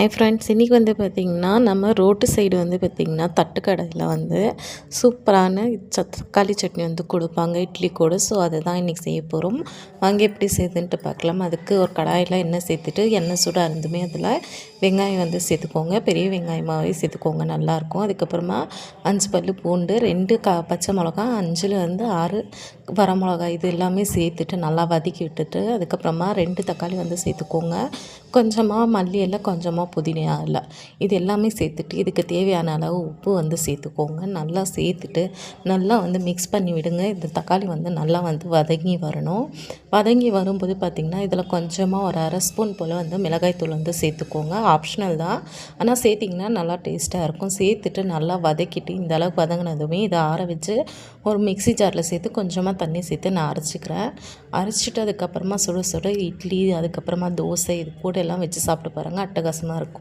Hi friends இன்றைக்கி வந்து பார்த்திங்கன்னா நம்ம ரோட்டு சைடு வந்து பார்த்திங்கன்னா தட்டுக்கடையில் வந்து சூப்பரான ச தக்காளி சட்னி வந்து கொடுப்பாங்க. இட்லி கூட. ஸோ அதை தான் இன்றைக்கி செய்ய போகிறோம் வாங்கி எப்படி செய்யுதுன்ட்டு பார்க்கலாம் அதுக்கு ஒரு கடாயில் எண்ணெய் சேர்த்துட்டு எண்ணெய் சூடாக இருந்துமே அதில் வெங்காயம் வந்து சேர்த்துக்கோங்க. பெரிய வெங்காயமாகவே சேர்த்துக்கோங்க. நல்லாயிருக்கும் அதுக்கப்புறமா அஞ்சு பல் பூண்டு ரெண்டு கா பச்சை மிளகா அஞ்சில் வந்து ஆறு வரமிளகா இது எல்லாமே சேர்த்துட்டு நல்லா வதக்கி விட்டுட்டு அதுக்கப்புறமா ரெண்டு தக்காளி வந்து சேர்த்துக்கோங்க. கொஞ்சமாக மல்லி எல்லாம் கொஞ்சமாக புதினா இல்லை. இது எல்லாமே சேர்த்துட்டு இதுக்கு தேவையான அளவு உப்பு வந்து சேர்த்துக்கோங்க. நல்லா சேர்த்துட்டு நல்லா வந்து மிக்ஸ் பண்ணி விடுங்க. இந்த தக்காளி வந்து நல்லா வந்து வதங்கி வரணும். வதங்கி வரும்போது பார்த்திங்கன்னா இதில் கொஞ்சமாக ஒரு அரை ஸ்பூன் போல் வந்து மிளகாய்த்தூள் வந்து சேர்த்துக்கோங்க. ஆப்ஷனல் தான். ஆனால் சேர்த்திங்கன்னா நல்லா டேஸ்ட்டாக இருக்கும். சேர்த்துட்டு நல்லா வதக்கிட்டு இந்த அளவுக்கு வதங்கினதுமே இதை ஆற வச்சு ஒரு மிக்சி ஜாரில் சேர்த்து கொஞ்சமாக தண்ணி சேர்த்து நான் அரைச்சிக்கிறேன். அரைச்சிட்டு அதுக்கப்புறமா சுட சுட இட்லி அதுக்கப்புறமா தோசை இது கூட எல்லாம் வச்சு சாப்பிட்டு பாருங்கள் அட்டகாசமாக